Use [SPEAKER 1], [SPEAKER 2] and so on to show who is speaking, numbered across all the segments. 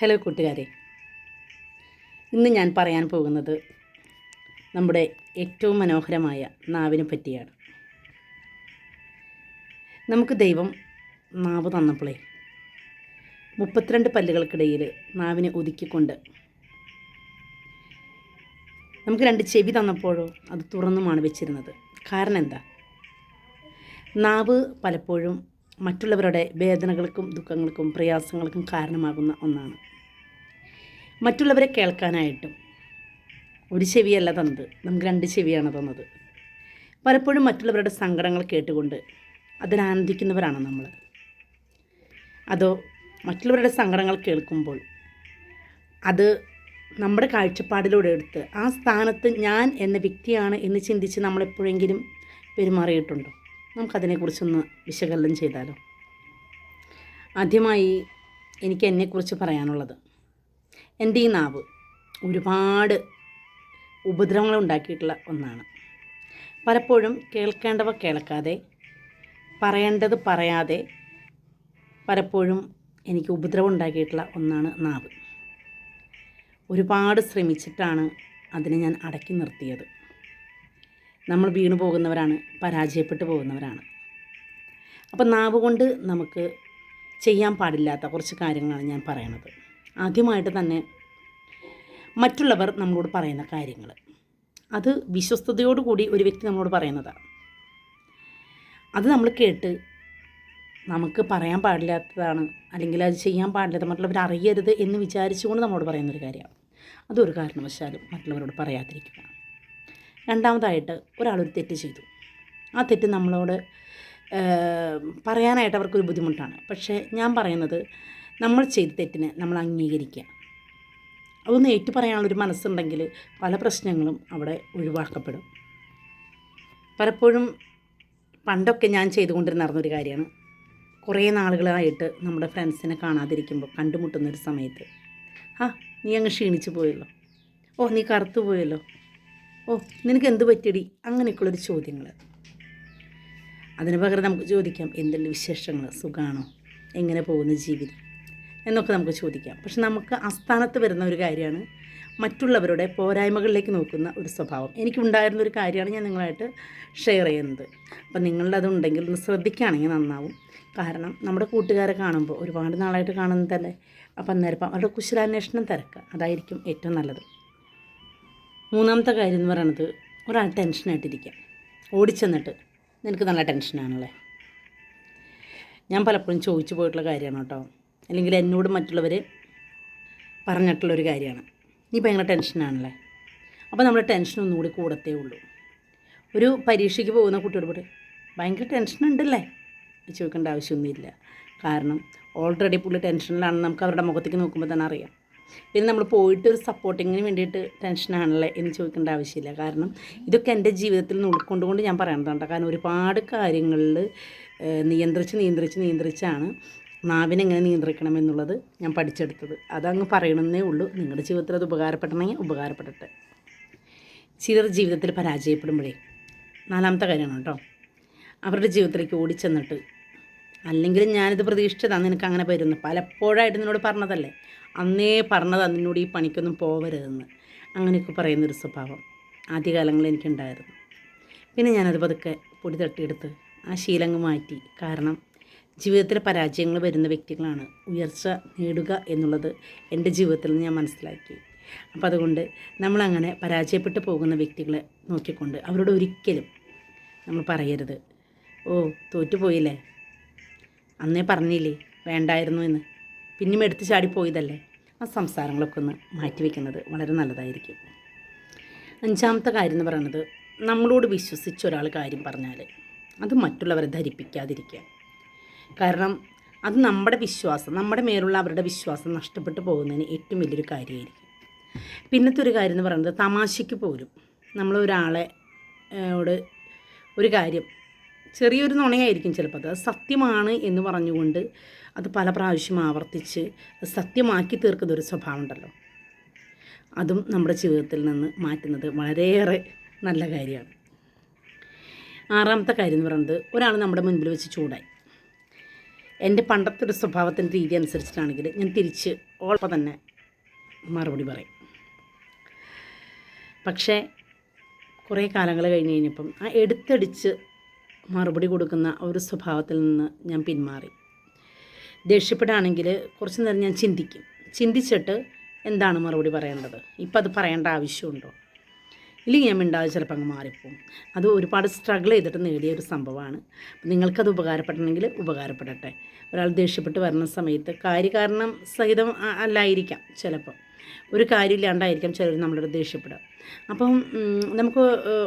[SPEAKER 1] Hello കൂട്ടുകാരെ. ഇന്ന് ഞാൻ പറയാൻ പോകുന്നത് നമ്മുടെ ഏറ്റവും മനോഹരമായ നാവിനെ പറ്റിയാണ്. നമുക്ക് ദൈവം നാവ് തന്നപ്പോളേ മുപ്പത്തിരണ്ട് പല്ലുകൾക്കിടയിൽ നാവിനെ ഒതുക്കിക്കൊണ്ട് നമുക്ക് രണ്ട് ചെവി തന്നപ്പോഴോ അത് തുറന്നുമാണ് വെച്ചിരുന്നത്. കാരണം എന്താ? നാവ് പലപ്പോഴും മറ്റുള്ളവരുടെ വേദനകൾക്കും ദുഃഖങ്ങൾക്കും പ്രയാസങ്ങൾക്കും കാരണമാകുന്ന ഒന്നാണ്. മറ്റുള്ളവരെ കേൾക്കാനായിട്ടും ഒരു ചെവിയല്ല തന്നത്. നമുക്ക് രണ്ട് ചെവിയാണ് തന്നത്. പലപ്പോഴും മറ്റുള്ളവരുടെ സങ്കടങ്ങൾ കേട്ടുകൊണ്ട് അതിനാനന്ദിക്കുന്നവരാണ് നമ്മൾ. അതോ മറ്റുള്ളവരുടെ സങ്കടങ്ങൾ കേൾക്കുമ്പോൾ അത് നമ്മുടെ കാഴ്ചപ്പാടിലൂടെ എടുത്ത് ആ സ്ഥാനത്ത് ഞാൻ എന്ന വ്യക്തിയാണ് എന്ന് ചിന്തിച്ച് നമ്മളെപ്പോഴെങ്കിലും പെരുമാറിയിട്ടുണ്ടോ? നമുക്കതിനെക്കുറിച്ചൊന്ന് വിശകലനം ചെയ്താലോ? ആദ്യമായി എനിക്ക് എന്നെക്കുറിച്ച് പറയാനുള്ളത് എന്റെ ഈ നാവ് ഒരുപാട് ഉപദ്രവങ്ങൾ ഉണ്ടാക്കിയിട്ടുള്ള ഒന്നാണ്. പലപ്പോഴും കേൾക്കേണ്ടവ കേൾക്കാതെ പറയേണ്ടത് പറയാതെ പലപ്പോഴും എനിക്ക് ഉപദ്രവം ഉണ്ടാക്കിയിട്ടുള്ള ഒന്നാണ് നാവ്. ഒരുപാട് ശ്രമിച്ചിട്ടാണ് അതിനെ ഞാൻ അടക്കി നിർത്തിയത്. നമ്മൾ വീണു പോകുന്നവരാണ് പരാജയപ്പെട്ടു പോകുന്നവരാണ്. അപ്പം നാവ് കൊണ്ട് നമുക്ക് ചെയ്യാൻ പാടില്ലാത്ത കുറച്ച് കാര്യങ്ങളാണ് ഞാൻ പറയണത്. ആദ്യമായിട്ട് തന്നെ മറ്റുള്ളവർ നമ്മളോട് പറയുന്ന കാര്യങ്ങൾ അത് വിശ്വസ്തയോടുകൂടി ഒരു വ്യക്തി നമ്മളോട് പറയുന്നതാണ് അത് നമ്മൾ കേട്ട് നമുക്ക് പറയാൻ പാടില്ലാത്തതാണ് അല്ലെങ്കിൽ അത് ചെയ്യാൻ പാടില്ലാത്ത മറ്റുള്ളവർ അറിയരുത് എന്ന് വിചാരിച്ചുകൊണ്ട് നമ്മളോട് പറയുന്നൊരു കാര്യമാണ്. അതൊരു കാരണവശാലും മറ്റുള്ളവരോട് പറയാതിരിക്കുക. രണ്ടാമതായിട്ട് ഒരാളൊരു തെറ്റ് ചെയ്തു. ആ തെറ്റ് നമ്മളോട് പറയാനായിട്ട് അവർക്കൊരു ബുദ്ധിമുട്ടാണ്. പക്ഷേ ഞാൻ പറയുന്നത് നമ്മൾ ചെയ്ത തെറ്റിനെ നമ്മൾ അംഗീകരിക്കുക. അതൊന്ന് ഏറ്റു പറയാനുള്ളൊരു മനസ്സുണ്ടെങ്കിൽ പല പ്രശ്നങ്ങളും അവിടെ ഒഴിവാക്കപ്പെടും. പലപ്പോഴും പണ്ടൊക്കെ ഞാൻ ചെയ്തുകൊണ്ടിരുന്ന നടന്നൊരു കാര്യമാണ്. കുറേ നാളുകളായിട്ട് നമ്മുടെ ഫ്രണ്ട്സിനെ കാണാതിരിക്കുമ്പോൾ കണ്ടുമുട്ടുന്നൊരു സമയത്ത് ആ നീ അങ്ങ് ക്ഷീണിച്ചു പോയല്ലോ. ഓ നീ കറുത്തു പോയല്ലോ. ഓ നിനക്ക് എന്ത് പറ്റിയടി? അങ്ങനെയൊക്കെയുള്ളൊരു ചോദ്യങ്ങൾ അതിന് പകരം നമുക്ക് ചോദിക്കാം എന്തുണ്ട് വിശേഷങ്ങൾ സുഖമാണോ എങ്ങനെ പോകുന്നു ജീവിതം? എന്നൊക്കെ നമുക്ക് ചോദിക്കാം. പക്ഷെ നമുക്ക് അസ്ഥാനത്ത് വരുന്ന ഒരു കാര്യമാണ് മറ്റുള്ളവരുടെ പോരായ്മകളിലേക്ക് നോക്കുന്ന ഒരു സ്വഭാവം. എനിക്കുണ്ടായിരുന്ന ഒരു കാര്യമാണ് ഞാൻ നിങ്ങളായിട്ട് ഷെയർ ചെയ്യുന്നത്. അപ്പം നിങ്ങളുടെ അതുണ്ടെങ്കിൽ ഒന്ന് ശ്രദ്ധിക്കുകയാണെങ്കിൽ നന്നാവും. കാരണം നമ്മുടെ കൂട്ടുകാരെ കാണുമ്പോൾ ഒരുപാട് നാളായിട്ട് കാണുന്നതല്ലേ? അപ്പം അന്നേരം അവരുടെ കുശലാന്വേഷണം തിരക്കുക അതായിരിക്കും ഏറ്റവും നല്ലത്. മൂന്നാമത്തെ കാര്യം എന്ന് പറയുന്നത് ഒരാൾ ടെൻഷനായിട്ടിരിക്കുക ഓടിച്ചെന്നിട്ട് നിനക്ക് നല്ല ടെൻഷനാണല്ലേ ഞാൻ പലപ്പോഴും ചോദിച്ചു പോയിട്ടുള്ള കാര്യമാണ് കേട്ടോ. അല്ലെങ്കിൽ എന്നോട് മറ്റുള്ളവർ പറഞ്ഞിട്ടുള്ളൊരു കാര്യമാണ്. നീ ഭയങ്കര ടെൻഷനാണല്ലേ അപ്പോൾ നമ്മുടെ ടെൻഷൻ ഒന്നുകൂടി കൂടത്തേ ഉള്ളൂ. ഒരു പരീക്ഷയ്ക്ക് പോകുന്ന കുട്ടിയോട് പോയിട്ട് ഭയങ്കര ടെൻഷൻ ഉണ്ടല്ലേ? ചോദിക്കേണ്ട ആവശ്യമൊന്നുമില്ല. കാരണം ഓൾറെഡി പുള്ളി ടെൻഷനിലാണെന്ന് നമുക്ക് അവരുടെ മുഖത്തേക്ക് നോക്കുമ്പോൾ തന്നെ അറിയാം. പിന്നെ നമ്മൾ പോയിട്ട് ഒരു സപ്പോർട്ടിങ്ങിന് വേണ്ടിയിട്ട് ടെൻഷനാണല്ലേ എന്ന് ചോദിക്കേണ്ട ആവശ്യമില്ല. കാരണം ഇതൊക്കെ എന്റെ ജീവിതത്തിൽ നിന്ന് ഉൾക്കൊണ്ടുകൊണ്ട് ഞാൻ പറയേണ്ടതുണ്ട്. കാരണം ഒരുപാട് കാര്യങ്ങളിൽ നിയന്ത്രിച്ച് നിയന്ത്രിച്ച് നിയന്ത്രിച്ചാണ് നാവിനെങ്ങനെ നിയന്ത്രിക്കണം എന്നുള്ളത് ഞാൻ പഠിച്ചെടുത്തത്. അതങ്ങ് പറയണമെന്നേ ഉള്ളൂ. നിങ്ങളുടെ ജീവിതത്തിൽ അത് ഉപകാരപ്പെടണമെങ്കിൽ ഉപകാരപ്പെടട്ടെ. ചിലർ ജീവിതത്തിൽ പരാജയപ്പെടുമ്പോഴേ നാലാമത്തെ കാര്യമാണ് കേട്ടോ. അവരുടെ ജീവിതത്തിലേക്ക് ഓടിച്ചെന്നിട്ട് അല്ലെങ്കിൽ ഞാനിത് പ്രതീക്ഷിച്ചതാണ് നിനക്ക് അങ്ങനെ വരുന്നു പലപ്പോഴായിട്ട് നിന്നോട് പറഞ്ഞതല്ലേ അന്നേ പറഞ്ഞതാണ് നിന്നോട് ഈ പണിക്കൊന്നും പോവരുതെന്ന്. അങ്ങനെയൊക്കെ പറയുന്നൊരു സ്വഭാവം ആദ്യകാലങ്ങളിൽ എനിക്കുണ്ടായിരുന്നു. പിന്നെ ഞാനത് പതുക്കെ പൊടി തട്ടിയെടുത്ത് ആ ശീലങ്ങ് മാറ്റി. കാരണം ജീവിതത്തിൽ പരാജയങ്ങൾ വരുന്ന വ്യക്തികളാണ്. ഉയർച്ച നേടുക എന്നുള്ളത് എന്റെ ജീവിതത്തിൽ നിന്ന് ഞാൻ മനസ്സിലാക്കി. അപ്പോൾ അതുകൊണ്ട് നമ്മളങ്ങനെ പരാജയപ്പെട്ടു പോകുന്ന വ്യക്തികളെ നോക്കിക്കൊണ്ട് അവരോട് ഒരിക്കലും നമ്മൾ പറയരുത്. ഓ തോറ്റുപോയില്ലേ? അന്നേ പറഞ്ഞില്ലേ വേണ്ടായിരുന്നു എന്ന്. പിന്നെയും എടുത്ത് ചാടിപ്പോയതല്ലേ ആ സംസാരങ്ങളൊക്കെ ഒന്ന് മാറ്റിവെക്കുന്നത് വളരെ നല്ലതായിരിക്കും. അഞ്ചാമത്തെ കാര്യം എന്ന് പറയുന്നത് നമ്മളോട് വിശ്വസിച്ച് ഒരാൾ കാര്യം പറഞ്ഞാൽ അത് മറ്റുള്ളവരെ ധരിപ്പിക്കാതിരിക്കുക. കാരണം അത് നമ്മുടെ വിശ്വാസം നമ്മുടെ മേലുള്ള അവരുടെ വിശ്വാസം നഷ്ടപ്പെട്ടു പോകുന്നതിന് ഏറ്റവും വലിയൊരു കാര്യമായിരിക്കും. പിന്നത്തെ ഒരു കാര്യം എന്ന് പറയുന്നത് തമാശയ്ക്ക് പോലും നമ്മൾ ഒരാളെ ഒരു കാര്യം ചെറിയൊരു നുണയായിരിക്കും ചിലപ്പോൾ അത്. സത്യമാണ് എന്ന് പറഞ്ഞുകൊണ്ട് അത് പല പ്രാവശ്യം ആവർത്തിച്ച് സത്യമാക്കി തീർക്കുന്ന ഒരു സ്വഭാവം ഉണ്ടല്ലോ. അതും നമ്മുടെ ജീവിതത്തിൽ നിന്ന് മാറ്റുന്നത് വളരെയേറെ നല്ല കാര്യമാണ്. ആറാമത്തെ കാര്യം എന്ന് പറയുന്നത് ഒരാൾ നമ്മുടെ മുൻപിൽ വെച്ച് ചൂടായി. എന്റെ പണ്ടത്തെ ഒരു സ്വഭാവത്തിന്റെ രീതി അനുസരിച്ചിട്ടാണെങ്കിൽ ഞാൻ തിരിച്ച് ഓളപ്പം തന്നെ മറുപടി പറയും. പക്ഷേ കുറേ കാലങ്ങൾ കഴിഞ്ഞ് കഴിഞ്ഞപ്പം ആ എടുത്തടിച്ച് മറുപടി കൊടുക്കുന്ന ഒരു സ്വഭാവത്തിൽ നിന്ന് ഞാൻ പിന്മാറി. ദേഷ്യപ്പെടുകയാണെങ്കിൽ കുറച്ച് നേരം ഞാൻ ചിന്തിക്കും. ചിന്തിച്ചിട്ട് എന്താണ് മറുപടി പറയേണ്ടത്? ഇപ്പം അത് പറയേണ്ട ആവശ്യമുണ്ടോ? ഇല്ലെങ്കിൽ ഞാൻ മിണ്ടാതെ ചിലപ്പോൾ അങ്ങ് മാറിപ്പോവും. അത് ഒരുപാട് സ്ട്രഗിൾ ചെയ്തിട്ട് നേടിയ ഒരു സംഭവമാണ്. നിങ്ങൾക്കത് ഉപകാരപ്പെടണമെങ്കിൽ ഉപകാരപ്പെടട്ടെ. ഒരാൾ ദേഷ്യപ്പെട്ട് വരുന്ന സമയത്ത് കാര്യകാരണം സഹിതം അല്ലായിരിക്കാം ചിലപ്പോൾ ഒരു കാര്യമില്ലാണ്ടായിരിക്കാം ചിലർ നമ്മളോട് ദേഷ്യപ്പെടുക. അപ്പം നമുക്ക്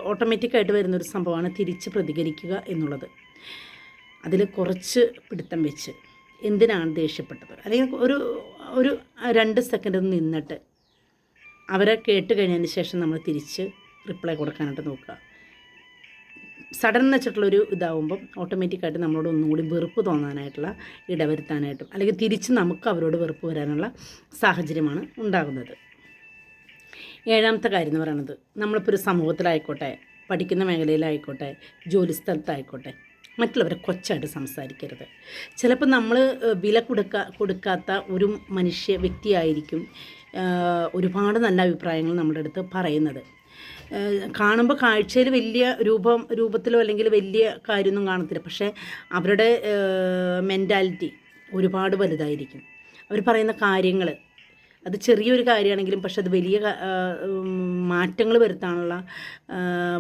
[SPEAKER 1] ഓട്ടോമാറ്റിക്കായിട്ട് വരുന്നൊരു സംഭവമാണ് തിരിച്ച് പ്രതികരിക്കുക എന്നുള്ളത്. അതിൽ കുറച്ച് പിടുത്തം വെച്ച് എന്തിനാണ് ദേഷ്യപ്പെട്ടത്? അല്ലെങ്കിൽ ഒരു ഒരു രണ്ട് സെക്കൻഡ് നിന്നിട്ട് അവരെ കേട്ട് കഴിഞ്ഞതിന് ശേഷം നമ്മൾ തിരിച്ച് റിപ്ലൈ കൊടുക്കാനായിട്ട് നോക്കുക. സഡൻ വെച്ചിട്ടുള്ളൊരു ഇതാവുമ്പം ഓട്ടോമാറ്റിക്കായിട്ട് നമ്മളോട് ഒന്നുകൂടി വെറുപ്പ് തോന്നാനായിട്ടുള്ള ഇടവരുത്താനായിട്ടും അല്ലെങ്കിൽ തിരിച്ച് നമുക്ക് അവരോട് വെറുപ്പ് വരാനുള്ള സാഹചര്യമാണ് ഉണ്ടാകുന്നത്. ഏഴാമത്തെ കാര്യം എന്ന് പറയുന്നത് നമ്മളിപ്പോൾ ഒരു സമൂഹത്തിലായിക്കോട്ടെ പഠിക്കുന്ന മേഖലയിലായിക്കോട്ടെ ജോലി സ്ഥലത്തായിക്കോട്ടെ മറ്റുള്ളവരെ കൊച്ചായിട്ട് സംസാരിക്കരുത്. ചിലപ്പോൾ നമ്മൾ വില കൊടുക്കാ കൊടുക്കാത്ത ഒരു മനുഷ്യ വ്യക്തിയായിരിക്കും ഒരുപാട് നല്ല അഭിപ്രായങ്ങൾ നമ്മുടെ അടുത്ത് പറയുന്നത്. കാണുമ്പോൾ കാഴ്ചയിൽ വലിയ രൂപം രൂപത്തിലോ അല്ലെങ്കിൽ വലിയ കാര്യമൊന്നും കാണത്തില്ല. പക്ഷേ അവരുടെ മെന്റാലിറ്റി ഒരുപാട് വലുതായിരിക്കും. അവർ പറയുന്ന കാര്യങ്ങൾ അത് ചെറിയൊരു കാര്യമാണെങ്കിലും പക്ഷെ അത് വലിയ മാറ്റങ്ങൾ വരുത്താനുള്ള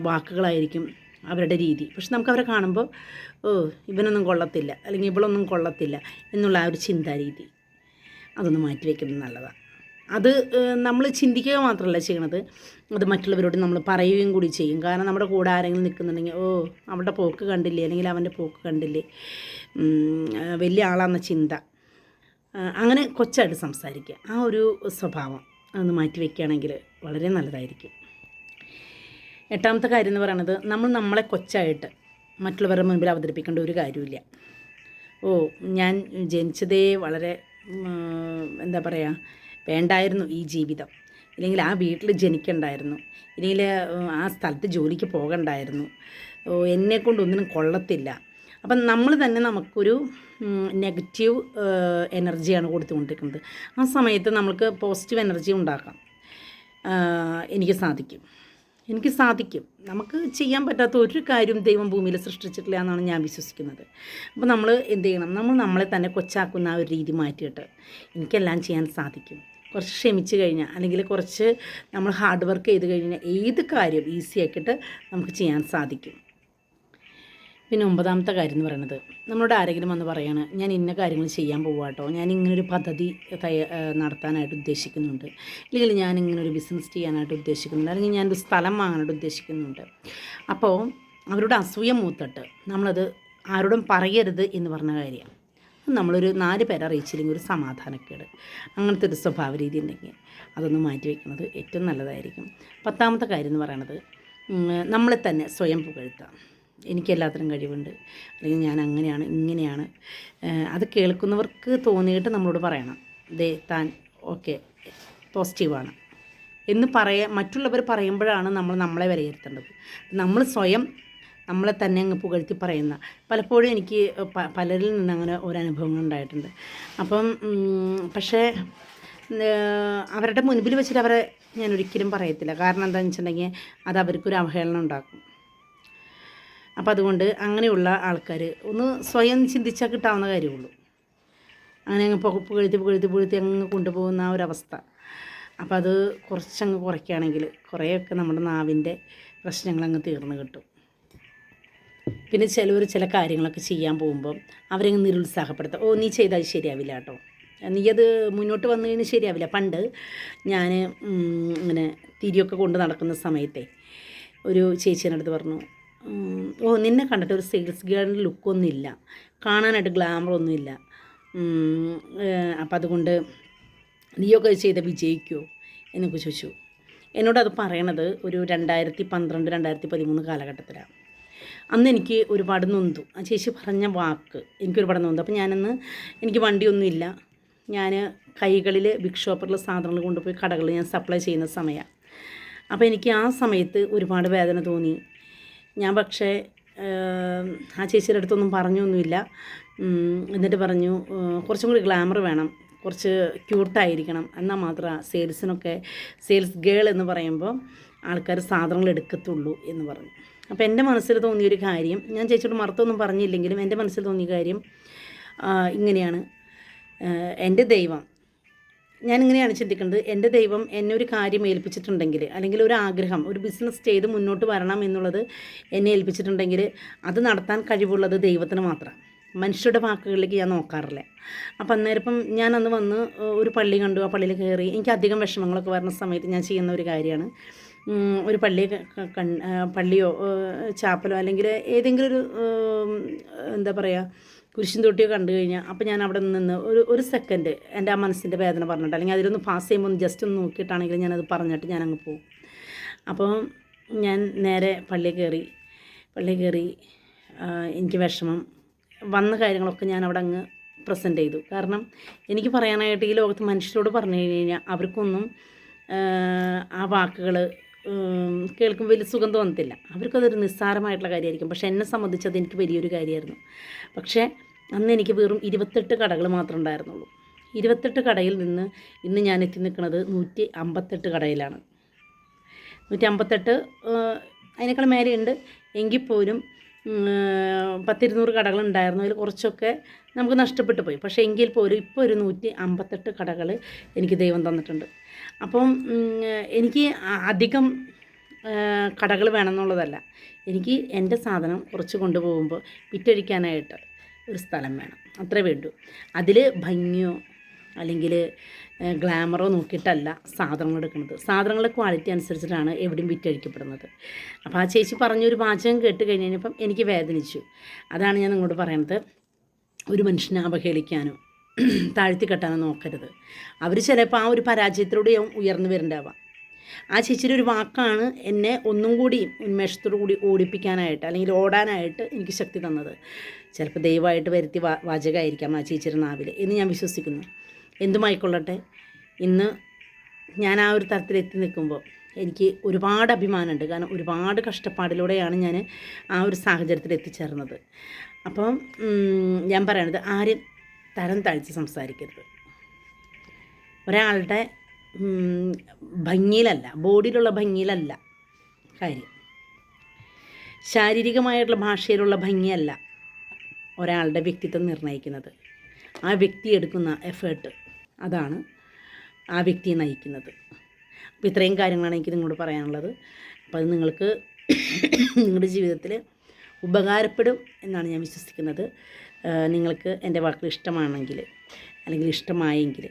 [SPEAKER 1] വാക്കുകളായിരിക്കും അവരുടെ രീതി. പക്ഷെ നമുക്ക് അവരെ കാണുമ്പോൾ ഓ ഇവനൊന്നും കൊള്ളത്തില്ല അല്ലെങ്കിൽ ഇവളൊന്നും കൊള്ളത്തില്ല എന്നുള്ള ആ ഒരു ചിന്താരീതി അതൊന്ന് മാറ്റിവെക്കുന്നത് നല്ലതാണ് അത് നമ്മൾ ചിന്തിക്കുക മാത്രമല്ല ചെയ്യണത്. അത് മറ്റുള്ളവരോട് നമ്മൾ പറയുകയും കൂടി ചെയ്യും. കാരണം നമ്മുടെ കൂടെ ആരെങ്കിലും നിൽക്കുന്നുണ്ടെങ്കിൽ ഓ അവളുടെ പോക്ക് കണ്ടില്ലേ? അല്ലെങ്കിൽ അവന്റെ പോക്ക് കണ്ടില്ലേ? വലിയ ആളാണെന്ന ചിന്ത. അങ്ങനെ കൊച്ചായിട്ട് സംസാരിക്കുക. ആ ഒരു സ്വഭാവം അതൊന്ന് മാറ്റി വയ്ക്കുകയാണെങ്കിൽ വളരെ നല്ലതായിരിക്കും. എട്ടാമത്തെ കാര്യം എന്ന് പറയുന്നത് നമ്മൾ നമ്മളെ കൊച്ചായിട്ട് മറ്റുള്ളവരുടെ മുൻപിൽ അവതരിപ്പിക്കേണ്ട ഒരു കാര്യമില്ല. ഓ ഞാൻ ജനിച്ചതേ വളരെ എന്താ പറയുക വേണ്ടായിരുന്നു ഈ ജീവിതം. ഇല്ലെങ്കിൽ ആ വീട്ടിൽ ജനിക്കണ്ടായിരുന്നു. ഇല്ലെങ്കിൽ ആ സ്ഥലത്ത് ജോലിക്ക് പോകണ്ടായിരുന്നു. ഓ ഒന്നിനും കൊള്ളത്തില്ല. അപ്പം നമ്മൾ തന്നെ നമുക്കൊരു നെഗറ്റീവ് എനർജിയാണ് കൊടുത്തുകൊണ്ടിരിക്കുന്നത്. ആ സമയത്ത് നമുക്ക് പോസിറ്റീവ് എനർജി ഉണ്ടാക്കാം. എനിക്ക് സാധിക്കും. എനിക്ക് സാധിക്കും. നമുക്ക് ചെയ്യാൻ പറ്റാത്ത ഒരു കാര്യവും ദൈവം ഭൂമിയിൽ സൃഷ്ടിച്ചിട്ടില്ല എന്നാണ് ഞാൻ വിശ്വസിക്കുന്നത്. അപ്പോൾ നമ്മൾ എന്ത് ചെയ്യണം? നമ്മൾ നമ്മളെ തന്നെ കൊച്ചാക്കുന്ന ആ ഒരു രീതി മാറ്റിയിട്ട് എനിക്കെല്ലാം ചെയ്യാൻ സാധിക്കും. കുറച്ച് ക്ഷമിച്ച് കഴിഞ്ഞാൽ അല്ലെങ്കിൽ കുറച്ച് നമ്മൾ ഹാർഡ് വർക്ക് ചെയ്ത് കഴിഞ്ഞാൽ ഏത് കാര്യം ഈസി ആക്കിയിട്ട് നമുക്ക് ചെയ്യാൻ സാധിക്കും. പിന്നെ ഒമ്പതാമത്തെ കാര്യം എന്ന് പറയുന്നത് നമ്മളോട് ആരെങ്കിലും വന്ന് പറയാണ് ഞാൻ ഇന്ന കാര്യങ്ങൾ ചെയ്യാൻ പോവാട്ടോ ഞാൻ ഇങ്ങനൊരു പദ്ധതി തയ്യ നടത്താനായിട്ട് ഉദ്ദേശിക്കുന്നുണ്ട് അല്ലെങ്കിൽ ഞാൻ ഇങ്ങനൊരു ബിസിനസ് ചെയ്യാനായിട്ട് ഉദ്ദേശിക്കുന്നുണ്ട് അല്ലെങ്കിൽ ഞാനൊരു സ്ഥലം വാങ്ങാനായിട്ട് ഉദ്ദേശിക്കുന്നുണ്ട്. അപ്പോൾ അവരുടെ അസൂയ മൂത്തിട്ട് നമ്മളത് ആരോടും പറയരുത് എന്ന് പറഞ്ഞ കാര്യമാണ് നമ്മളൊരു നാല് പേരെ അറിയിച്ചില്ലെങ്കിൽ ഒരു സമാധാനക്കേട്. അങ്ങനത്തെ ഒരു സ്വഭാവ രീതി ഉണ്ടെങ്കിൽ അതൊന്ന് മാറ്റി വയ്ക്കുന്നത് ഏറ്റവും നല്ലതായിരിക്കും. പത്താമത്തെ കാര്യം എന്ന് പറയുന്നത് ഉം, നമ്മളെ തന്നെ സ്വയം പുകഴ്ത്താം. എനിക്ക് എല്ലാത്തിനും കഴിവുണ്ട്. അല്ലെങ്കിൽ ഞാൻ അങ്ങനെയാണ് ഇങ്ങനെയാണ്. അത് കേൾക്കുന്നവർക്ക് തോന്നിയിട്ട് നമ്മളോട് പറയണം. ദേ താൻ ഓക്കെ പോസിറ്റീവാണ്. എന്ന് പറയാൻ മറ്റുള്ളവർ പറയുമ്പോഴാണ് നമ്മൾ നമ്മളെ വിലയിരുത്തേണ്ടത്. നമ്മൾ സ്വയം നമ്മളെ തന്നെ അങ്ങ് പുകഴ്ത്തി പറയുന്ന. പലപ്പോഴും എനിക്ക് പലരിൽ നിന്ന് അങ്ങനെ ഒരനുഭവങ്ങൾ ഉണ്ടായിട്ടുണ്ട്. അപ്പം പക്ഷേ അവരുടെ മുൻപിൽ വെച്ചിട്ട് അവരെ ഞാൻ ഒരിക്കലും പറയത്തില്ല. കാരണം എന്താണെന്ന് വെച്ചിട്ടുണ്ടെങ്കിൽ അത് അവർക്കൊരു അവഹേളനം ഉണ്ടാക്കും. അപ്പോൾ അതുകൊണ്ട് അങ്ങനെയുള്ള ആൾക്കാർ ഒന്ന് സ്വയം ചിന്തിച്ചാൽ കിട്ടാവുന്ന കാര്യമുള്ളൂ. അങ്ങനെ അങ്ങ് പുക പുകഴ്ത്തി പുകഴ്ത്തി പുകഴ്ത്തി അങ്ങ് കൊണ്ടുപോകുന്ന ആ ഒരവസ്ഥ അപ്പോൾ അത് കുറച്ചങ്ങ് കുറയ്ക്കുകയാണെങ്കിൽ കുറേയൊക്കെ നമ്മുടെ നാവിന്റെ പ്രശ്നങ്ങൾ അങ്ങ് തീർന്നു കിട്ടും. പിന്നെ ചിലവർ ചില കാര്യങ്ങളൊക്കെ ചെയ്യാൻ പോകുമ്പോൾ അവരെ നിരുത്സാഹപ്പെടുത്തുക ഓ നീ ചെയ്താൽ ശരിയാവില്ല കേട്ടോ. നീ അത് മുന്നോട്ട് വന്നു കഴിഞ്ഞാൽ ശരിയാവില്ല. പണ്ട് ഞാൻ ഇങ്ങനെ തിരിയൊക്കെ കൊണ്ട് നടക്കുന്ന സമയത്തെ ഒരു ചേച്ചീന്റെ അടുത്ത് പറഞ്ഞു ഓ നിന്നെ കണ്ടിട്ട് ഒരു സെയിൽസ് ഗേളിന്റെ ലുക്കൊന്നും ഇല്ല. കാണാനായിട്ട് ഗ്ലാമർ ഒന്നുമില്ല അപ്പം അതുകൊണ്ട് നീയൊക്കെ ചെയ്ത വിജയിക്കുമോ എന്നൊക്കെ ചോദിച്ചു. എന്നോട് അത് പറയണത് ഒരു രണ്ടായിരത്തി പന്ത്രണ്ട് രണ്ടായിരത്തി പതിമൂന്ന് കാലഘട്ടത്തിലാണ് അന്ന് എനിക്ക് ഒരുപാട് നൊന്തു. ആ ചേച്ചി പറഞ്ഞ വാക്ക് എനിക്ക് ഒരുപാട് നൊന്തു. അപ്പോൾ ഞാനന്ന് എനിക്ക് വണ്ടിയൊന്നുമില്ല. ഞാൻ കൈകളിൽ ബിഗ് ഷോപ്പറിൽ സാധനങ്ങൾ കൊണ്ടുപോയി കടകളിൽ ഞാൻ സപ്ലൈ ചെയ്യുന്ന സമയമാണ് അപ്പോൾ എനിക്ക് ആ സമയത്ത് ഒരുപാട് വേദന തോന്നി. ഞാൻ പക്ഷേ ആ ചേച്ചിയുടെ അടുത്തൊന്നും പറഞ്ഞൊന്നുമില്ല. എന്നിട്ട് പറഞ്ഞു കുറച്ചും കൂടി ഗ്ലാമർ വേണം. കുറച്ച് ക്യൂട്ടായിരിക്കണം എന്നാൽ മാത്രമേ സെയിൽസിനൊക്കെ സെയിൽസ് ഗേൾ എന്ന് പറയുമ്പോൾ ആൾക്കാർ സാധനങ്ങൾ എടുക്കത്തുള്ളൂ എന്ന് പറഞ്ഞു. അപ്പോൾ എന്റെ മനസ്സിൽ തോന്നിയൊരു കാര്യം ഞാൻ ചേച്ചിയോട് മറുത്തൊന്നും പറഞ്ഞില്ലെങ്കിലും എന്റെ മനസ്സിൽ തോന്നിയ കാര്യം ഇങ്ങനെയാണ്. എന്റെ ദൈവം ഞാനിങ്ങനെയാണ് ചിന്തിക്കുന്നത് എന്റെ ദൈവം എന്നെ ഒരു കാര്യം ഏൽപ്പിച്ചിട്ടുണ്ടെങ്കിൽ അല്ലെങ്കിൽ ഒരു ആഗ്രഹം ഒരു ബിസിനസ് ചെയ്ത് മുന്നോട്ട് വരണം എന്നുള്ളത് എന്നെ ഏൽപ്പിച്ചിട്ടുണ്ടെങ്കിൽ അത് നടത്താൻ കഴിവുള്ളത് ദൈവത്തിന് മാത്രം. മനുഷ്യരുടെ വാക്കുകളിലേക്ക് ഞാൻ നോക്കാറില്ല. അപ്പം അന്നേരം ഇപ്പം ഞാൻ അന്ന് വന്ന് ഒരു പള്ളി കണ്ടു. ആ പള്ളിയിൽ കയറി എനിക്ക് അധികം വിഷമങ്ങളൊക്കെ വരുന്ന സമയത്ത് ഞാൻ ചെയ്യുന്ന ഒരു കാര്യമാണ്. ഒരു പള്ളി പള്ളിയോ ചാപ്പലോ അല്ലെങ്കിൽ ഏതെങ്കിലും ഒരു എന്താ പറയുക കുരിശും തൊട്ടിയോ കണ്ടു കഴിഞ്ഞാൽ അപ്പോൾ ഞാൻ അവിടെ നിന്ന് ഒരു ഒരു സെക്കൻഡ് എന്റെ ആ മനസ്സിന്റെ വേദന പറഞ്ഞിട്ട് അല്ലെങ്കിൽ അതിലൊന്ന് പാസ് ചെയ്യുമ്പോൾ ജസ്റ്റ് ഒന്ന് നോക്കിയിട്ടാണെങ്കിൽ ഞാനത് പറഞ്ഞിട്ട് ഞാൻ അങ്ങ് പോകും അപ്പോൾ ഞാൻ നേരെ പള്ളി കയറി പള്ളി കയറി എനിക്ക് വിഷമം. വന്ന കാര്യങ്ങളൊക്കെ ഞാൻ അവിടെ അങ്ങ് പ്രസന്റ് ചെയ്തു. കാരണം എനിക്ക് പറയാനായിട്ട് ഈ ലോകത്ത് മനുഷ്യരോട് പറഞ്ഞു കഴിഞ്ഞാൽ അവർക്കൊന്നും ആ വാക്കുകൾ കേൾക്കുമ്പോൾ വലിയ സുഖം തോന്നത്തില്ല. അവർക്കതൊരു നിസ്സാരമായിട്ടുള്ള കാര്യമായിരിക്കും പക്ഷേ എന്നെ സംബന്ധിച്ചത് എനിക്ക് വലിയൊരു കാര്യമായിരുന്നു പക്ഷേ അന്ന് എനിക്ക് വെറും ഇരുപത്തെട്ട് കടകൾ മാത്രമേ ഉണ്ടായിരുന്നുള്ളൂ. ഇരുപത്തെട്ട് കടയിൽ നിന്ന് ഇന്ന് ഞാൻ എത്തി നിൽക്കുന്നത് നൂറ്റി അമ്പത്തെട്ട് കടയിലാണ്. നൂറ്റി അമ്പത്തെട്ട് അതിനേക്കാൾ മേലെയുണ്ട്. എങ്കിൽ പോലും പത്തിരുന്നൂറ് കടകൾ ഉണ്ടായിരുന്നു. അതിൽ കുറച്ചൊക്കെ നമുക്ക് നഷ്ടപ്പെട്ടു പോയി. പക്ഷേ എങ്കിൽ പോലും ഇപ്പോൾ ഒരു നൂറ്റി അമ്പത്തെട്ട് കടകൾ എനിക്ക് ദൈവം തന്നിട്ടുണ്ട്. അപ്പം എനിക്ക് അധികം കടകൾ വേണമെന്നുള്ളതല്ല. എനിക്ക് എന്റെ സാധനം കുറച്ച് കൊണ്ടുപോകുമ്പോൾ വിറ്റഴിക്കാനായിട്ട് ഒരു സ്ഥലം വേണം. അത്രേ വേണ്ടൂ. അതിൽ ഭംഗിയോ അല്ലെങ്കിൽ ഗ്ലാമറോ നോക്കിയിട്ടല്ല സാധനങ്ങൾ എടുക്കുന്നത്. സാധനങ്ങളുടെ ക്വാളിറ്റി അനുസരിച്ചിട്ടാണ് എവിടെയും വിറ്റഴിക്കപ്പെടുന്നത്. അപ്പോൾ ആ ചേച്ചി പറഞ്ഞൊരു വാചകം കേട്ട് കഴിഞ്ഞ് കഴിഞ്ഞപ്പം എനിക്ക് വേദനിച്ചു. അതാണ് ഞാൻ നിങ്ങളോട് പറയുന്നത് ഒരു മനുഷ്യനെ അവഹേളിക്കാനോ താഴ്ത്തി കെട്ടാൻ നോക്കരുത്. അവർ ചിലപ്പോൾ ആ ഒരു പരാജയത്തിലൂടെ ഉയർന്നു വരേണ്ടാവാം. ആ ചേച്ചിയുടെ ഒരു വാക്കാണ് എന്നെ ഒന്നും കൂടി ഉന്മേഷത്തോടു കൂടി ഓടിപ്പിക്കാനായിട്ട് അല്ലെങ്കിൽ ഓടാനായിട്ട് എനിക്ക് ശക്തി തന്നത്. ചിലപ്പോൾ ദൈവമായിട്ട് വരുത്തി വാ വാചകമായിരിക്കാം ആ ചേച്ചിയുടെ നാവിൽ എന്ന് ഞാൻ വിശ്വസിക്കുന്നു. എന്തുമായിക്കൊള്ളട്ടെ? ഇന്ന് ഞാൻ ആ ഒരു തരത്തിലെത്തി നിൽക്കുമ്പോൾ എനിക്ക് ഒരുപാട് അഭിമാനമുണ്ട്. കാരണം ഒരുപാട് കഷ്ടപ്പാടിലൂടെയാണ് ഞാൻ ആ ഒരു സാഹചര്യത്തിൽ എത്തിച്ചേർന്നത്. അപ്പം ഞാൻ പറയണത് ആരും തരം താഴ്ച സംസാരിക്കരുത്. ഒരാളുടെ ഭംഗിയിലല്ല ബോഡിയിലുള്ള ഭംഗിയിലല്ല കാര്യം. ശാരീരികമായിട്ടുള്ള ഭാഷയിലുള്ള ഭംഗിയല്ല ഒരാളുടെ വ്യക്തിത്വം നിർണയിക്കുന്നത്. ആ വ്യക്തി എടുക്കുന്ന എഫേർട്ട് അതാണ് ആ വ്യക്തിയെ നയിക്കുന്നത്. അപ്പോൾ ഇത്രയും കാര്യങ്ങളാണ് എനിക്ക് നിങ്ങളോട് പറയാനുള്ളത്. അപ്പോൾ അത് നിങ്ങൾക്ക് നിങ്ങളുടെ ജീവിതത്തിൽ ഉപകാരപ്പെടും എന്നാണ് ഞാൻ വിശ്വസിക്കുന്നത്. നിങ്ങൾക്ക് എന്റെ വാക്കുകൾ ഇഷ്ടമാണെങ്കിൽ അല്ലെങ്കിൽ ഇഷ്ടമായെങ്കിൽ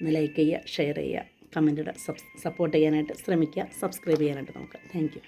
[SPEAKER 1] ഒന്ന് ലൈക്ക് ചെയ്യുക ഷെയർ ചെയ്യുക കമന്റ് സപ്പോർട്ട് ചെയ്യാനായിട്ട് ശ്രമിക്കുക സബ്സ്ക്രൈബ് ചെയ്യാനായിട്ട് നമുക്ക്. താങ്ക്